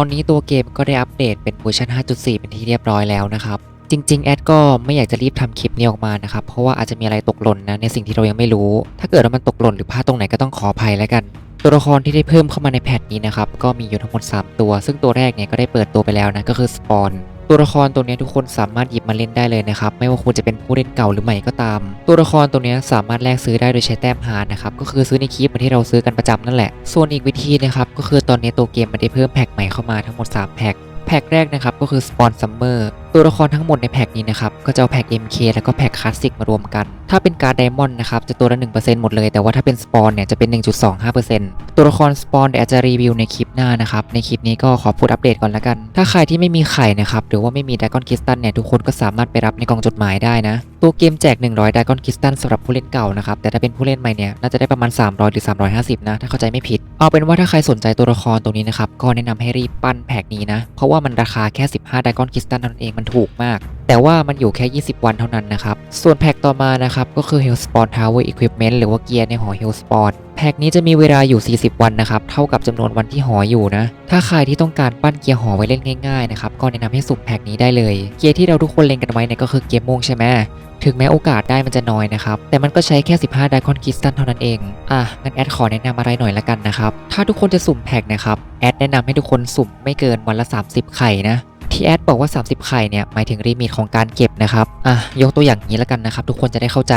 อนนี้ตัวเกมก็ได้อัปเดตเป็นเวอร์ชัน5.4 เป็นที่เรียบร้อยแล้วนะครับ จริง ๆ แอดก็ไม่อยากจะรีบทำคลิปนี้ออกมานะครับ เพราะว่าอาจจะมีอะไรตกหล่นนะในสิ่งที่เรายังไม่รู้ ถ้าเกิดว่ามันตกหล่นหรือพลาดตรงไหนก็ต้องขออภัยแล้วกัน ตัวละครที่ได้เพิ่มเข้ามาในแพทนี้นะครับก็มีอยู่ทั้งหมด 3 ตัว ซึ่งตัวแรกเนี่ยก็ได้เปิดตัวไปแล้วนะก็คือสปอน ตัวละครตัวนี้ทุกคนสามารถหยิบมาเล่นได้เลยนะครับ ไม่ว่าคุณจะเป็นผู้เล่นเก่าหรือใหม่ก็ตาม ตัวละครตัวนี้สามารถแลกซื้อได้โดยใช้แต้มหาร์นะครับก็คือซื้อในคลิปเหมือนที่เราซื้อกันประจำนั่นแหละ ส่วนอีกวิธีนะครับก็คือตอนนี้ตัวเกมมันได้เพิ่มแพ็คใหม่เข้ามาทั้งหมด 3 แพ็กแพ็กแรกนะครับก็คือสปอนซัมเมอร์ ตัวละครทั้งหมดในแพ็คนี้นะครับก็จะเอาแพ็ค MK แล้วก็แพ็คคลาสสิกมารวมกัน ถ้าเป็นการ์ไดมอนด์นะครับจะตัวละ 1%หมดเลย แต่ว่าถ้าเป็นสปอนเนี่ยจะเป็น 1.25%ตัวละครสปอนเดี๋ยวจะรีวิวในคลิปหน้านะครับในคลิปนี้ก็ขอพูดอัปเดตก่อนละกัน ถ้าใครที่ไม่มีไข่นะครับหรือว่าไม่มีดากอนคริสตันเนี่ยทุกคนก็สามารถไปรับในกล่องจดหมายได้นะตัวเกมแจก 100ดากอนคริสตันสำหรับผู้เล่นเก่านะครับแต่ถ้าเป็นผู้เล่นใหม่เนี่ยน่าจะได้ประมาณ 300 หรือ 350 นะ ถ้าเข้าใจไม่ผิด เอาเป็นว่าถ้าใครสนใจตัวละครตรงนี้นะครับก็แนะนำให้รีบปั้นแพ็คนี้นะเพราะว่ามันราคาแค่ 15ดากอนคิสตันนั่นเองมันถูกมาก แต่ว่ามันอยู่แค่ 20 วันเท่านั้นนะครับ ส่วนแพ็คต่อมานะครับ ก็คือ Hellspawn Tower Equipment หรือว่าเกียร์ในหอ Hellspawn แพ็คนี้จะมีเวลาอยู่ 40 วันนะครับ เท่ากับจำนวนวันที่หออยู่นะ ถ้าใครที่ต้องการปั้นเกียร์หอไว้เล่นง่ายๆนะครับ ก็แนะนำให้สุ่มแพ็คนี้ได้เลย เกียร์ที่เราทุกคนเล็งกันไว้เนี่ยก็คือเกียร์ม่วงใช่ไหมถึงแม้โอกาสได้มันจะน้อยนะครับ แต่มันก็ใช้แค่ 15ไดคอนคิสตันเท่านั้นเอง อะ งั้นแอดขอแนะนำอะไรหน่อยละกันนะครับ ถ้าทุกคนจะสุ่มแพ็คนะครับ แอดแนะนำให้ทุกคนสุ่มไม่เกินวันละ 30 ไข่นะ ที่แอดบอกว่า 30 ไข่เนี่ยหมายถึงลิมิตของการเก็บนะครับอะยกตัวอย่างนี้แล้วกันนะครับ ทุกคนจะได้เข้าใจ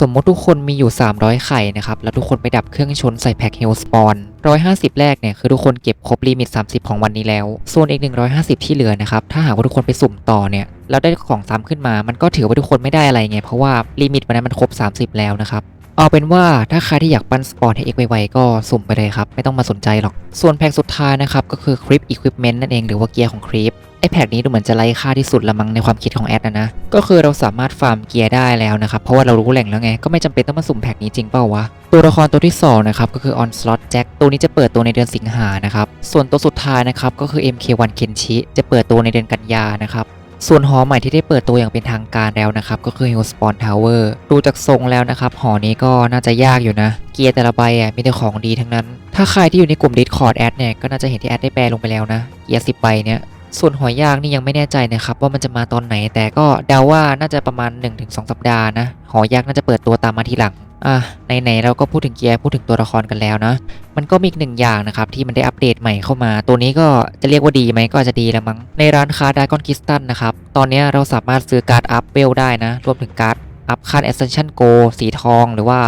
สมมติทุกคนมีอยู่ 300 ไข่นะครับแล้วทุกคนไปดับเครื่องชนใส่แพ็คเฮลสปอน150 แรกเนี่ยคือทุกคนเก็บครบลิมิต 30 ของวันนี้แล้ว ส่วนอีก 150 ที่เหลือนะครับถ้าหากว่าทุกคนไปสุ่มต่อเนี่ยแล้วได้ของซ้ำขึ้นมา มันก็ถือว่าทุกคนไม่ได้อะไรไงเพราะว่าลิมิตวันนั้นมันครบ 30 แล้วนะครับเอาเป็นว่าถ้าใครที่อยากปั้นสปอร์ตให้เอกไวๆก็สุ่มไปเลยครับ ไม่ต้องมาสนใจหรอก ส่วนแพ็กสุดท้ายนะครับ ก็คือคลิปอุปกรณ์นั่นเองหรือว่าเกียร์ของคลิป ไอแพกนี้ดูเหมือนจะไร้ค่าที่สุดละมั้งในความคิดของแอดนะนะ ก็คือเราสามารถฟาร์มเกียร์ได้แล้วนะครับ เพราะว่าเรารู้แหล่งแล้วไง ก็ไม่จำเป็นต้องมาสุ่มแพกนี้จริงเปล่าวะ ตัวละครตัวที่สองนะครับก็คือ Onslaught Jack ตัวนี้จะเปิดตัวในเดือนสิงหานะครับ ส่วนตัวสุดท้ายนะครับก็คือ MK1 Kenshi จะเปิดตัวในเดือนกันยานะครับส่วนหอใหม่ที่ได้เปิดตัวอย่างเป็นทางการแล้วนะครับ ก็คือ Hellspawn Tower ดูจากทรงแล้วนะครับ หอนี้ก็น่าจะยากอยู่นะ เกียร์แต่ละใบอะมีแต่ของดีทั้งนั้น ถ้าใครที่อยู่ในกลุ่ม Discord แอดเนี่ย ก็น่าจะเห็นที่แอดได้แปลลงไปแล้วนะ เกียร์10ใบเนี่ย ส่วนหอยยากนี่ยังไม่แน่ใจนะครับว่ามันจะมาตอนไหน แต่ก็เดาว่าน่าจะประมาณ 1-2 สัปดาห์นะ หอยากน่าจะเปิดตัวตามมาทีหลังอะไหนๆเราก็พูดถึงเกียร์พูดถึงตัวละครกันแล้วนะ มันก็มีอีกหนึ่งอย่างนะครับที่มันได้อัปเดตใหม่เข้ามา ตัวนี้ก็จะเรียกว่าดีไหมก็อาจจะดีแล้วมั้ง ในร้านค้าดากอนคิสตันนะครับ ตอนนี้เราสามารถซื้อการ์ดอัพเวลได้นะ รวมถึงการ์ดอัพคัน Ascension Go สีทอง หรือว่า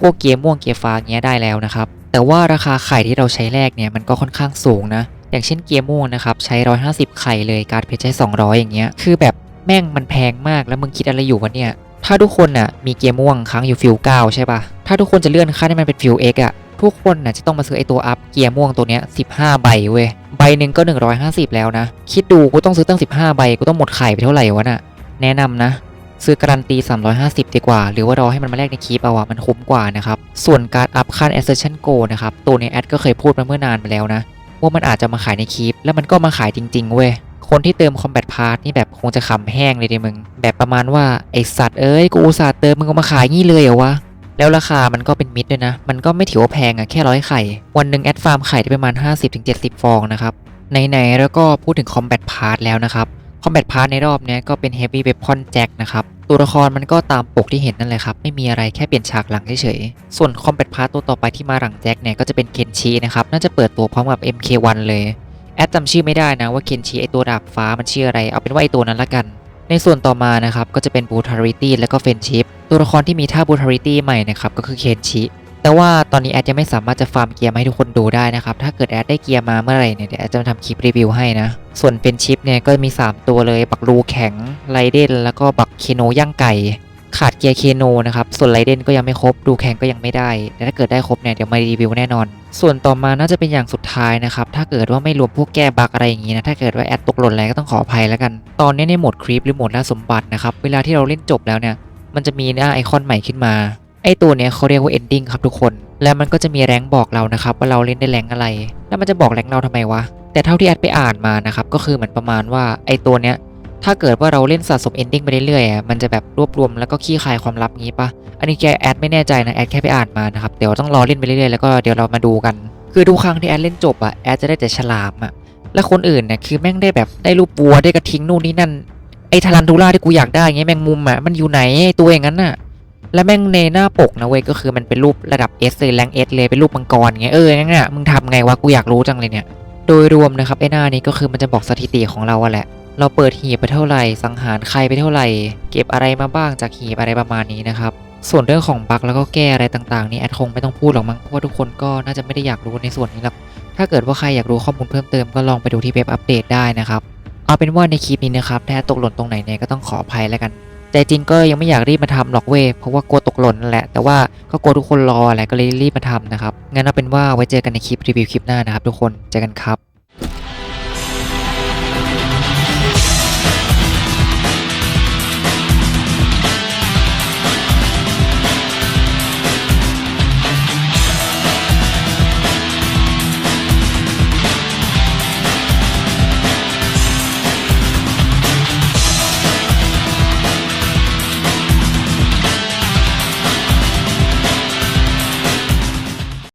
พวกเกียร์ม่วงเกียร์ฟ้าเงี้ยได้แล้วนะครับ แต่ว่าราคาไข่ที่เราใช้แลกเนี่ยมันก็ค่อนข้างสูงนะ อย่างเช่นเกียร์ม่วงนะครับใช้ 150 ไข่เลยการเพชรใช้ 200 อย่างเงี้ยคือแบบแม่งมันแพงมากแล้วมึงคิดอะไรอยู่วะเนี่ยถ้าทุกคนน่ะมีเกียร์ม่วงค้างอยู่ฟิล9ใช่ปะถ้าทุกคนจะเลื่อนขั้นให้มันเป็นฟิล X อะทุกคนน่ะจะต้องมาซื้อไอตัวอัพเกียร์ม่วงตัวเนี้ย15ใบเว้ยใบหนึ่งก็ 150 แล้วนะ คิดดูกูต้องซื้อตั้ง 15 ใบกูต้องหมดไข่ไปเท่าไหร่วะน่ะแนะนำนะ ซื้อการันตี 350 ดีกว่า หรือว่ารอให้มันมาแลกในคลิปเอาอะมันคุ้มกว่านะครับส่วนการอัพคัน Ascension Go นะครับตัวนี้แอดก็เคยพูดมาเมื่อนานมาแล้วนะ ว่ามันอาจจะมาขายในคลิป แล้วมันก็มาขายจริง ๆ เว้ย คนที่เติม Combat Pass นี่แบบคงจะขำแห้งเลยดิมึง แบบประมาณว่าไอสัตว์เอ้ยกูอุตส่าห์เติมมึงเอามาขายงี้เลยเหรอวะแล้วราคามันก็เป็นมิดด้วยนะ มันก็ไม่ถือว่าแพงอะแค่ร้อยไข่ วันหนึ่งแอดฟาร์มไข่ได้ประมาณ 50-70 ฟองนะครับ ไหนๆแล้วก็พูดถึง Combat Pass แล้วนะครับ Combat Pass ในรอบนี้ก็เป็น Heavy Weapon Jack นะครับ ตัวละครมันก็ตามปกที่เห็นนั่นแหละครับ ไม่มีอะไรแค่เปลี่ยนฉากหลังเฉยๆ ส่วน Combat Pass ตัวต่อไปที่มาหลังแจ็คเนี่ยก็จะเป็นเคนชีนะครับ น่าจะเปิดตัวพร้อมกับ MK1 เลย แอดจำชื่อไม่ได้นะว่าเคนชีไอตัวดาบฟ้ามันชื่ออะไร เอาเป็นว่าไอตัวนั้นละกัน ในส่วนต่อมานะครับก็จะเป็นบูทาริตี้และก็เฟนชิพตัวละครที่มีท่าบูทาริตี้ใหม่นะครับก็คือเคนชี แต่ว่าตอนนี้แอดยังไม่สามารถจะฟาร์มเกียร์มาให้ทุกคนดูได้นะครับ ถ้าเกิดแอดได้เกียร์มาเมื่อไหร่เนี่ยเดี๋ยวแอดจะมาทำคลิปรีวิวให้นะ ส่วนเป็นชิปเนี่ยก็มี 3 ตัวเลย บักรูแข็งไรเดนแล้วก็บักเคโนย่างไก่ ขาดเกียร์เคโนนะครับ ส่วนไรเดนก็ยังไม่ครบ ดูแข็งก็ยังไม่ได้ แต่ถ้าเกิดได้ครบเนี่ยเดี๋ยวมารีวิวแน่นอน ส่วนต่อมาน่าจะเป็นอย่างสุดท้ายนะครับ ถ้าเกิดว่าไม่รวมพวกแก้บักอะไรอย่างงี้นะ ถ้าเกิดว่าแอดตกหล่นอะไรก็ต้องขออภัยแล้วกัน ตอนนี้ในโหมดคลิปหรือโหมดล่าสมบัตินะครับ เวลาที่เราเล่นจบแล้วเนี่ย มันจะมีหน้าไอคอนใหม่ขึ้นมา ไอตัวเนี้ยเขาเรียกว่า ending ครับทุกคน แล้วมันก็จะมีแรงบอกเรานะครับว่าเราเล่นได้แรงอะไร แล้วมันจะบอกแรงเราทำไมวะ แต่เท่าที่แอดไปอ่านมานะครับก็คือเหมือนประมาณว่าไอตัวเนี้ยถ้าเกิดว่าเราเล่นสะสม ending ไปเรื่อยๆมันจะแบบรวบรวมแล้วก็ขี้คายความลับงี้ปะอันนี้แกแอดไม่แน่ใจนะแอดแค่ไปอ่านมานะครับเดี๋ยวต้องรอเล่นไปเรื่อยๆแล้วก็เดี๋ยวเรามาดูกัน คือทุกครั้งที่แอดเล่นจบอะแอดจะได้แต่ฉลามอะและคนอื่นเนี่ยคือแม่งได้แบบได้รูปวัวได้กระทิงนู่นนี่นั่นไอ้ทารันทูล่าที่กูอยากได้เงี้ยแมงมุมอะมันอยู่ไหนตัวอย่างนั้นน่ะ และแม่งในหน้าปกนะเว้ยก็คือมันเป็นรูประดับ S เลยแรงเอสเลยเป็นรูปมังกรเงี้ยเอองั้นน่ะมึงทำไงวะกูอยากรู้จังเลยเนี่ยโดยรวมนะครับไอ้หน้านี้ก็คือมันจะบอกสถิติของเราอะแหละ เราเปิดหีบไปเท่าไหร่ สังหารใครไปเท่าไหร่ เก็บอะไรมาบ้างจากหีบอะไรประมาณนี้นะครับ ส่วนเรื่องของบั๊กแล้วก็แก้อะไรต่างๆ นี่แอดคงไม่ต้องพูดหรอกมั้งเพราะว่าทุกคนก็น่าจะไม่ได้อยากรู้ในส่วนนี้หรอกถ้าเกิดว่าใครอยากรู้ข้อมูลเพิ่มเติมก็ลองไปดูที่เว็บอัปเดตได้นะครับเอาเป็นว่าในคลิปนี้นะครับถ้าตกหล่นตรงไหนเนี่ยก็ต้องขออภัยแล้วกัน แต่จริงก็ยังไม่อยากรีบมาทำหรอกเว้ยเพราะว่ากลัวตกหล่นนั่นแหละ แต่ว่าก็กลัวทุกคนรอแหละก็เลยรีบมาทำนะครับ งั้นเอาเป็นว่าไว้เจอกันในคลิปรีวิวคลิปหน้านะครับทุกคน เจอกันครับ